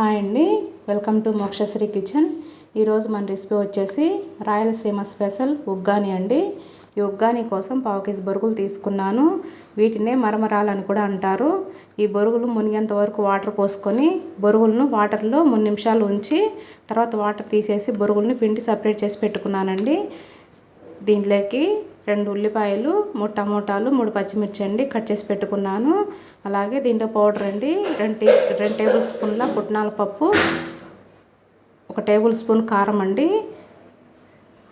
Hi అండి. Welcome to Mokshasri kitchen. ఈరోజు మన రెసిపీ వచ్చేసి రాయలసీమ స్పెషల్ ఉగ్గాని అండి. ఈ ఉగ్గాని కోసం పావు కేజీ బొరుగులు తీసుకున్నాను. వీటినే మరమరాలని కూడా అంటారు. ఈ బొరుగులు మునిగేంత వరకు వాటర్ పోసుకొని బొరుగులను వాటర్లో మూడు నిమిషాలు ఉంచి తర్వాత వాటర్ తీసేసి బొరుగులను పిండి సపరేట్ చేసి పెట్టుకున్నానండి. దీంట్లోకి రెండు ఉల్లిపాయలు మూడు టమోటాలు మూడు పచ్చిమిర్చి అండి కట్ చేసి పెట్టుకున్నాను. అలాగే దీంట్లో పౌడర్ అండి రెండు రెండు టేబుల్ స్పూన్ల పుట్నాల పప్పు ఒక టేబుల్ స్పూన్ కారం అండి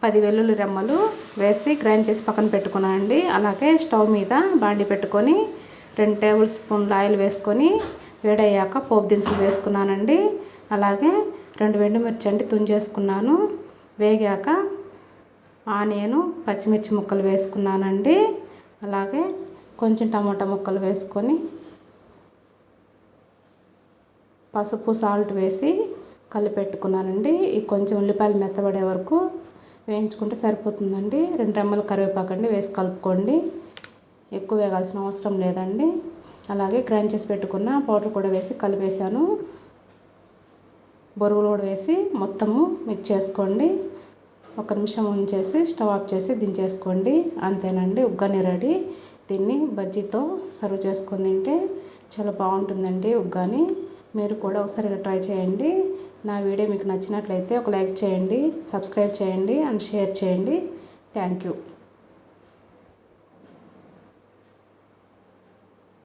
పది వెల్లుల్లి రెమ్మలు వేసి గ్రైండ్ చేసి పక్కన పెట్టుకున్నాను అండి. అలాగే స్టవ్ మీద బాండి పెట్టుకొని రెండు టేబుల్ స్పూన్ల ఆయిల్ వేసుకొని వేడయ్యాక పోపు దినుసులు వేసుకున్నానండి. అలాగే రెండు వెండుమిర్చి అండి తుంజేసుకున్నాను వేగాక ఆనియను పచ్చిమిర్చి ముక్కలు వేసుకున్నానండి. అలాగే కొంచెం టమాటా ముక్కలు వేసుకొని పసుపు సాల్ట్ వేసి కలిపెట్టుకున్నానండి. ఈ కొంచెం ఉల్లిపాయలు మెత్తబడే వరకు వేయించుకుంటే సరిపోతుందండి. రెండు రెమ్మలు కరివేపాకు అండి వేసి కలుపుకోండి. ఎక్కువ వేగాల్సిన అవసరం లేదండి. అలాగే గ్రైండ్ చేసి పెట్టుకున్న పౌడర్ కూడా వేసి కలిపేసాను బొరుగులు కూడా వేసి మొత్తము మిక్స్ చేసుకోండి. ఒక నిమిషం ఉంచేసి స్టవ్ ఆఫ్ చేసి దించేసుకోండి. అంతేనండి ఉగ్గాని రెడీ. దీన్ని బజ్జీతో సర్వ్ చేసుకొని తింటే చాలా బాగుంటుందండి ఉగ్గాని. మీరు కూడా ఒకసారి ట్రై చేయండి. నా వీడియో మీకు నచ్చినట్లయితే ఒక లైక్ చేయండి సబ్స్క్రైబ్ చేయండి అండ్ షేర్ చేయండి. Thank you.